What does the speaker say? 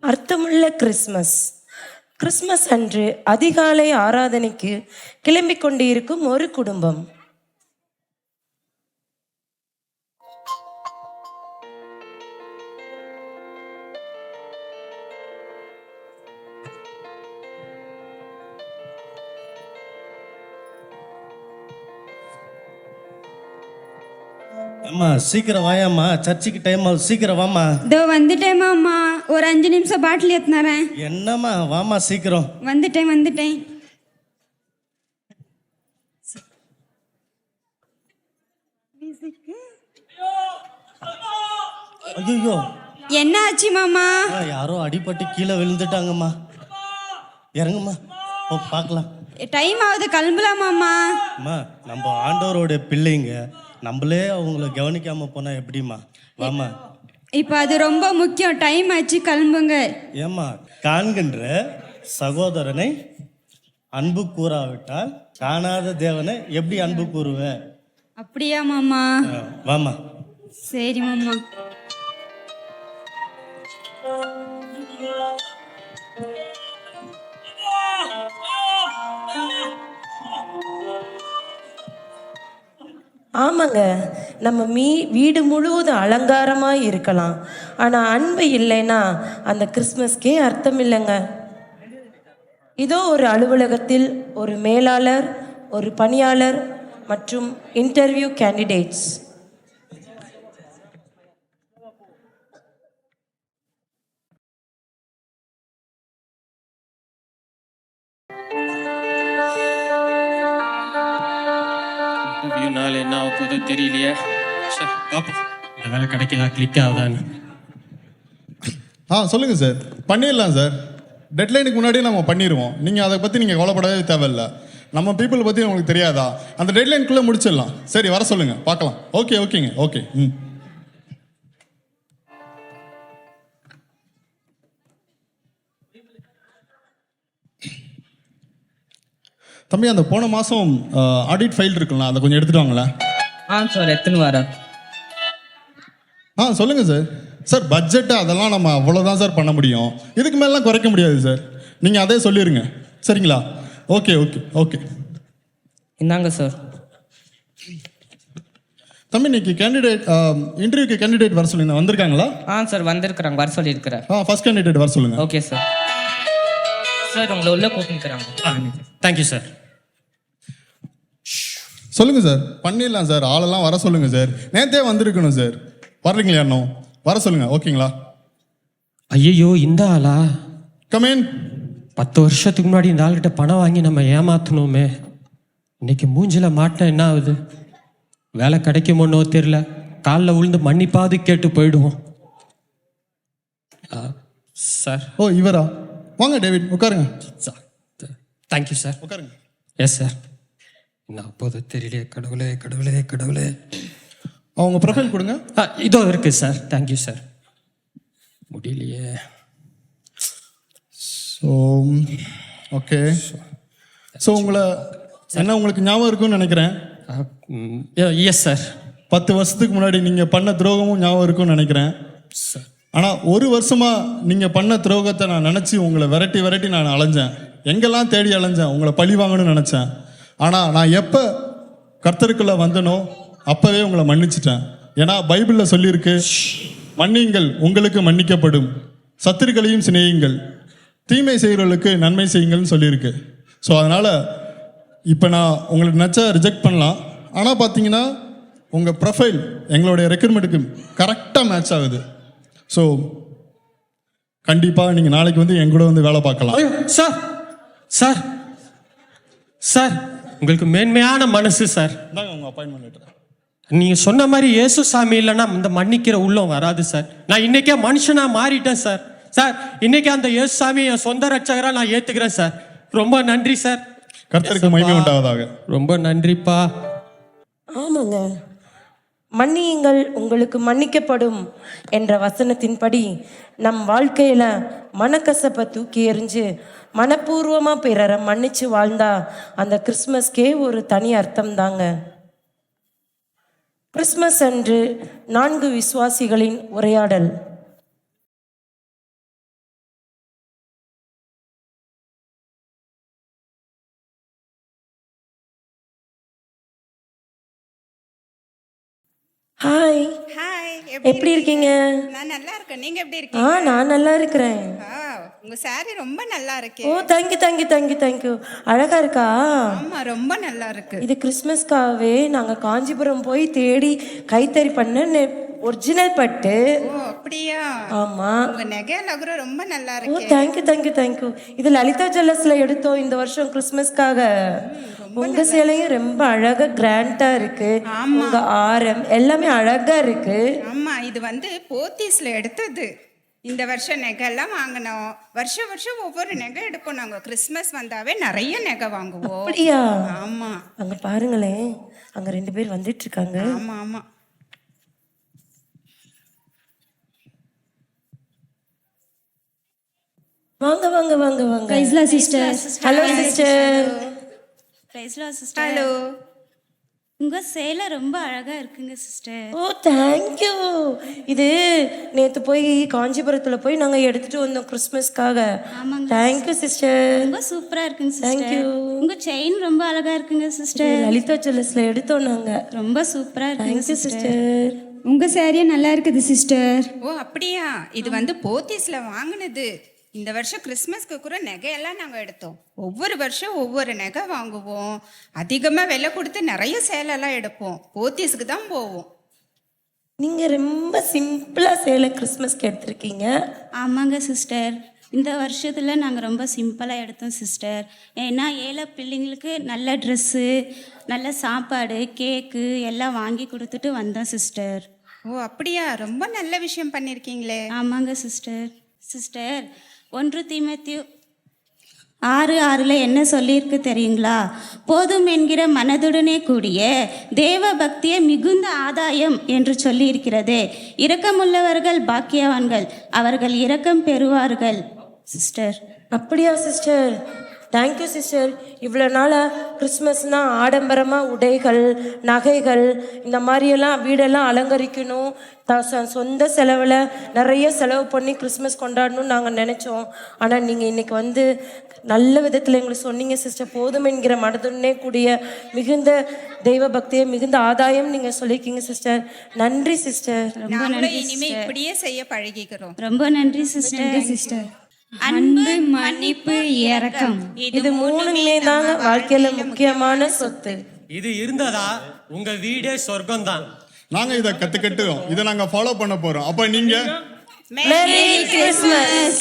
அர்த்தமுள்ள Christmas. Christmas அன்று அதிகாலை ஆராதனைக்கு கிளம்பிக் கொண்டிருக்கும் ஒரு குடும்பம். அம்மா சீக்கிரம் வாயாம்மா. சர்ச்சுக்கு டைம் ஆகுது. சீக்கிரம் வாம்மா. இதோ வந்துட்டேம்மா அம்மா. ஒரு அஞ்சு நிமிஷம் பாட்டில் ஏத்துனறேன். என்னம்மா? வாம்மா சீக்கிரம். வந்துட்டேன் வந்துட்டேன். ஐயோ என்ன ஆச்சு மாமா யாரோ அடிபட்டு கீழே விழுந்துட்டாங்கம்மா. இறங்கும்மா. ஓ பார்க்கலாம். டைம் ஆகுது கிளம்பலாமாம்மா அம்மா? நம்ம ஆண்டவரோட பிள்ளைங்க நம்மளே அவங்கள கவனிக்காம போனா எப்படிம்மா? வாம்மா. இப்போ அது ரொம்ப முக்கியம். டைம் ஆச்சு கிளம்புங்க. ஏம்மா காண்கின்ற சகோதரனை அன்பு கூறாவிட்டால் காணாத தேவனை எப்படி அன்பு கூறுவ? அப்படியா மாமா? ஆ, வாம்மா. சரி மாமா. ஆமாங்க. நம்ம மீ வீடு முழுவதும் அலங்காரமாக இருக்கலாம். ஆனால் அன்பு இல்லைன்னா அந்த கிறிஸ்மஸ்க்கே அர்த்தம் இல்லைங்க. இதோ ஒரு அலுவலகத்தில் ஒரு மேலாளர் ஒரு பணியாளர் மற்றும் இன்டர்வியூ கேண்டிடேட்ஸ். இன்டர்வியூனால தெரியலையே. சார் பார்ப்போம் இந்த வேலை கிடைக்குதா? கிளிக் ஆகுதான்னு. ஆ சொல்லுங்கள் சார் பண்ணிடலாம் சார் டெட்லைனுக்கு முன்னாடியே நம்ம பண்ணிடுவோம். நீங்கள் அதை பற்றி நீங்கள் கவலைப்படவே தேவையில்ல. நம்ம பீப்புளை பற்றி உங்களுக்கு தெரியாதா? அந்த டெட்லைனுக்குள்ளே முடிச்சிடலாம். சரி வர சொல்லுங்கள் பார்க்கலாம். ஓகே ஓகேங்க ஓகே ம். தம்பி அந்த போன மாதம் ஆடிட் ஃபைல் இருக்குல்ல அதை கொஞ்சம் எடுத்துட்டு வாங்களேன். ஆ சார் எத்தனை வரேன் ஆ சொல்லுங்கள் சார் சார் பட்ஜெட்டு அதெல்லாம் நம்ம அவ்வளோதான் சார் பண்ண முடியும். இதுக்கு மேலாம் குறைக்க முடியாது சார் நீங்கள் அதே சொல்லிடுங்க சரிங்களா? ஓகே ஓகே ஓகே இந்தாங்க சார் தம்பி இன்னைக்கு கேண்டிடேட் இன்டர்வியூக்கு கேண்டிடேட் வர சொல்லியிருந்தேன் வந்திருக்காங்களா? ஆ சார் வந்திருக்கிறாங்க வர சொல்லியிருக்கிறேன் ஆ ஃபர்ஸ்ட் கேண்டிடேட் வர சொல்லுங்கள் ஓகே சார் சார் உங்களை உள்ள கூப்பிட்டுக்கிறாங்க தேங்க்யூ சார் சொல்லுங்கள் சார் பண்ணிடலாம் சார் ஆளெல்லாம் வர சொல்லுங்கள் சார் நேற்றே வந்திருக்கணும் சார் வர்றீங்களா இன்னும்? வர சொல்லுங்கள் ஓகேங்களா? ஐயோ இந்த ஆளா? கமேன் பத்து வருஷத்துக்கு முன்னாடி இந்த ஆள்கிட்ட பணம் வாங்கி நம்ம ஏமாத்தணுமே. இன்னைக்கு மூஞ்சில மாட்டினா என்ன ஆகுது? வேலை கிடைக்குமோன்னோ தெரியல. காலில் விழுந்து மன்னிப்பாவது கேட்டு போயிடுவோம். சார் ஓ இவரா? வாங்க டேவிட். உட்காருங்க. சார் தேங்க்யூ சார் உட்காருங்க. எஸ் சார் என்ன அப்போது தெரியலையே கடவுளே கடவுளே கடவுளே. அவங்க ப்ரொஃபைல் கொடுங்க. இதோ இருக்கு சார் தேங்க்யூ சார் முடியலையே. ஸோ ஓகே ஸோ உங்களை என்ன உங்களுக்கு ஞாபகம் இருக்கும்னு நினைக்கிறேன்? எஸ் சார் பத்து வருஷத்துக்கு முன்னாடி நீங்கள் பண்ண துரோகமும் ஞாபகம் இருக்கும்னு நினைக்கிறேன். சார் ஆனால் ஒரு வருஷமாக நீங்கள் பண்ண துரோகத்தை நான் நினச்சி உங்களை விரட்டி விரட்டி நான் அலைஞ்சேன். எங்கெல்லாம் தேடி அலைஞ்சேன்? உங்களை பழி வாங்கணும்னு நினச்சேன். ஆனால் நான் எப்போ கர்த்தருக்குள்ளே வந்தனோ அப்போவே உங்களை மன்னிச்சிட்டேன். ஏன்னா பைபிளில் சொல்லியிருக்கு மன்னியுங்கள் உங்களுக்கு மன்னிக்கப்படும். சத்துருக்களையும் சிநேகிங்கள் தீமை செய்கிறவர்களுக்கு நன்மை செய்யுங்கள்னு சொல்லியிருக்கு. ஸோ அதனால் இப்போ நான் உங்களுக்கு நினச்சா ரிஜெக்ட் பண்ணலாம். ஆனால் பார்த்தீங்கன்னா உங்கள் ப்ரொஃபைல் எங்களுடைய ரெக்ரூட்மெண்ட்டுக்கு கரெக்டாக மேட்ச் ஆகுது. ஸோ கண்டிப்பாக நீங்கள் நாளைக்கு வந்து எங்கூட வந்து வேலை பார்க்கலாம். சார் சார் சார் உங்களுக்கு மேன்மையான மனசு சார். இந்தாங்க உங்கள் அப்பாயின்மெண்ட் லெட்டர் நீங்க சொன்ன மாதிரி இயேசு சாமி இல்லைன்னா இந்த மன்னிக்கிற உள்ளம் வராது சார். நான் இன்னைக்கே மனுஷனா மாறிட்டேன் சார். சார் இன்னைக்கு அந்த இயேசு சாமி என் சொந்த ரட்சகரா நான் ஏத்துக்கிறேன் சார். ரொம்ப நன்றி சார். கர்த்தருக்கு மகிமை உண்டாவதாக. ரொம்ப நன்றிப்பா. ஆமாங்க. மன்னியுங்கள் உங்களுக்கு மன்னிக்கப்படும் என்ற வசனத்தின்படி நம் வாழ்க்கையில் மனக்கசப்பை தூக்கி எறிஞ்சு மனப்பூர்வமாக பிறரை மன்னிச்சு வாழ்ந்தா அந்த கிறிஸ்மஸ்க்கே ஒரு தனி அர்த்தம் தாங்க. கிறிஸ்மஸ் அன்று நான்கு விசுவாசிகளின் உரையாடல். ஹாய் ஹாய் எப்படி இருக்கீங்க? நான் நல்லா இருக்கேன். நீங்க எப்படி ஆ இருக்கீங்க நான் நல்லா இருக்கிறேன். ஆ உங்க saree ரொம்ப நல்லா இருக்கு. ஓ thank you thank you thank you thank you அழகா இருக்கா? ஆமா ரொம்ப நல்லா இருக்கு. இது கிறிஸ்மஸ்க்காகவே நாங்க காஞ்சிபுரம் போய் தேடி கைத்தறி பண்ண ஒரிஜினல் பட்டு. ஓ அப்படியா? ஆமா. உங்க நகை நகர ரொம்ப நல்லா ஓ இருக்கு. தேங்க்யூ தேங்க்யூ தேங்க்யூ இது லலிதா ஜுவல்லர்ஸ்ல எடுத்தோம் இந்த வருஷம் கிறிஸ்மஸ்க்காக. உங்க சேலையும் ரொம்ப அழகா கிராண்டா இருக்கு. உங்க ஆரம் எல்லாமே அழகா இருக்கு. ஆமா இது வந்து போத்தீஸ்ல எடுத்தது. இந்த வருஷம் நகை எல்லாம் வாங்கினோம். வருஷம் வருஷம் ஒவ்வொரு நகை எடுப்போம் நாங்க. கிறிஸ்மஸ் வந்தாவே நிறைய நகை வாங்குவோம். அப்படியா? ஆமா. அங்க பாருங்களேன். அங்க ரெண்டு பேர் வந்துட்டு இருக்காங்க ஆமா ஆமா. வாங்க வாங்க வாங்க வாங்க. Sister. Hello sister Priscilla sister hello உங்க சேலை ரொம்ப அழகா இருக்குங்க சிஸ்டர் ஓ தேங்க்யூ இது நேத்து போய் காஞ்சிபுரத்துல போய் நாங்க எடுத்துட்டு வந்தோம் கிறிஸ்மஸ்க்காக தேங்க்யூ சிஸ்டர் ரொம்ப சூப்பரா இருக்குங்க Thank சிஸ்டர் you. உங்க செயின் ரொம்ப அழகா இருக்குங்க சிஸ்டர் லலிதா ஜுவல்லர்ஸ்ல எடுத்தோம் நாங்க. ரொம்ப சூப்பரா இருக்குங்க தேங்க்யூ சிஸ்டர் சிஸ்டர் உங்க சேரியே நல்லா இருக்குது சிஸ்டர் ஓ அப்படியா? இது வந்து போத்தீஸ்ல வாங்கினது. இந்த வருஷம் கிறிஸ்மஸ்க்கு கூட நகையெல்லாம் நாங்கள் எடுத்தோம். ஒவ்வொரு வருஷம் ஒவ்வொரு நகை வாங்குவோம். அதிகமாக விலை கொடுத்து நிறைய சேலெல்லாம் எடுப்போம். போத்தீஸ்க்கு தான் போவோம். நீங்க ரொம்ப சிம்பிளா சேலை கிறிஸ்மஸ்க்கு எடுத்திருக்கீங்க. ஆமாங்க சிஸ்டர். இந்த வருஷத்தில் நாங்கள் ரொம்ப சிம்பிளாக எடுத்தோம் சிஸ்டர். ஏன்னா ஏழை பிள்ளைங்களுக்கு நல்ல ட்ரெஸ்ஸு நல்ல சாப்பாடு கேக்கு எல்லாம் வாங்கி கொடுத்துட்டு வந்தோம் சிஸ்டர். ஓ அப்படியா? ரொம்ப நல்ல விஷயம் பண்ணியிருக்கீங்களே ஆமாங்க சிஸ்டர். சிஸ்டர் ஒன்று தீமத்தியு ஆறு ஆறில் என்ன சொல்லியிருக்கு தெரியுங்களா? போதும் என்கிற மனதுடனே கூடிய தேவ பக்தியை மிகுந்த ஆதாயம் என்று சொல்லியிருக்கிறது. இரக்கமுள்ளவர்கள் பாக்கியவான்கள். அவர்கள் இரக்கம் பெறுவார்கள். சிஸ்டர் அப்படியா சிஸ்டர் தேங்க்யூ சிஸ்டர் இவ்வளோ நாளாக கிறிஸ்மஸ்னால் ஆடம்பரமாக உடைகள் நகைகள் இந்த மாதிரியெல்லாம் வீடெல்லாம் அலங்கரிக்கணும். த சொந்த செலவில் நிறைய செலவு பண்ணி கிறிஸ்மஸ் கொண்டாடணும்னு நாங்கள் நினச்சோம். ஆனால் நீங்கள் இன்னைக்கு வந்து நல்ல விதத்தில் எங்களுக்கு சொன்னீங்க சிஸ்டர் போதும் என்கிற மனதுடனே கூடிய மிகுந்த தெய்வ பக்தியை மிகுந்த ஆதாயம் நீங்கள் சொல்லியிருக்கீங்க சிஸ்டர் நன்றி சிஸ்டர் நாங்களும் இனிமே இப்படியே செய்ய பழகிக்கிறோம். ரொம்ப நன்றி சிஸ்டர் சிஸ்டர் அன்பு மன்னிப்பு இரக்கம். இது மூணுமே தாங்க வாழ்க்கையில் முக்கியமான சொத்து. இது இருந்ததா? உங்க வீடே சொர்க்கம்தான். நாங்க இதை கத்துக்கிட்டோம். இதை நாங்க ஃபாலோ பண்ண போறோம். அப்ப நீங்க? Merry Christmas!